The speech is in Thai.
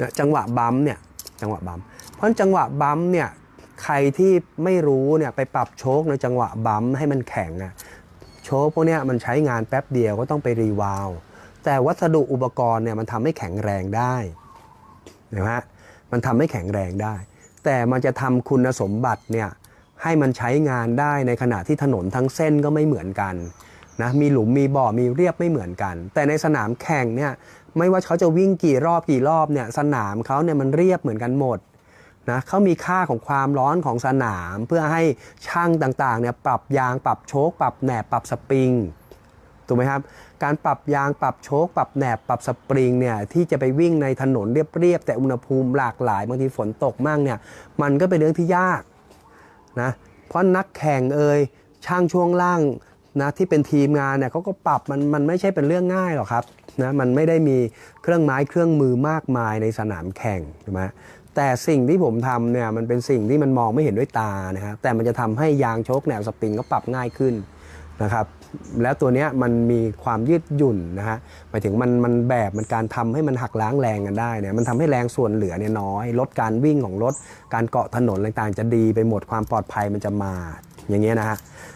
นี่ยจังหวะบัมเนี่ยจังหวะบัมเพราะจังหวะบัมเนี่ยใครที่ไม่รู้เนี่ยไปปรับโชคในจังหวะบัมให้มันแข็งอะโชคพวกเนี้ยมันใช้งานแป๊บเดียวก็ต้องไปรีวาลวแต่วัสดุอุปกรณ์เนี่ยมันทำให้แข็งแรงได้นไหมฮะมันทำให้แข็งแรงได้ แต่มันจะทำคุณสมบัติเนี่ยให้มันใช้งานได้ในขณะที่ถนนทั้งเส้นก็ไม่เหมือนกัน นะมีหลุมมีบ่อมีเรียบไม่เหมือนกัน แต่ในสนามแข่งเนี่ยไม่ว่าเขาจะวิ่งกี่รอบกี่รอบเนี่ยสนามเขาเนี่ยมันเรียบเหมือนกันหมดนะเขามีค่าของความร้อนของสนามเพื่อให้ช่างต่างๆเนี่ยปรับยางปรับโชคปรับแหนบปรับสปริงถูกไหมครับ การปรับยางปรับโชคปรับแหนบปรับสปริงเนี่ยที่จะไปวิ่งในถนนเรียบๆแต่อุณหภูมิหลากหลายบางทีฝนตกมากเนี่ยมันก็เป็นเรื่องที่ยากนะเพราะนักแข่งเอ่ยช่างช่วงล่าง นะที่เป็นทีมงานเนี่ยเขาก็ปรับมันมันไม่ใช่เป็นเรื่องง่ายหรอกครับนะมันไม่ได้มีเครื่องไม้เครื่องมือมากมายในสนามแข่งใช่ไหมแต่สิ่งที่ผมทำเนี่ยมันเป็นสิ่งที่มันมองไม่เห็นด้วยตานะฮะแต่มันจะทำให้ยางโชคแนวสปริงก็ปรับง่ายขึ้นนะครับแล้วตัวเนี้ยมันมีความยืดหยุ่นนะฮะหมายถึงมันมันแบบมันการทำให้มันหักล้างแรงกันได้เนี่ยมันทำให้แรงส่วนเหลือเนี่ยน้อย ลดการวิ่งของรถ การเกาะถนนต่างๆ จะดีไปหมดความปลอดภัยมันจะมาอย่างเงี้ยนะฮะ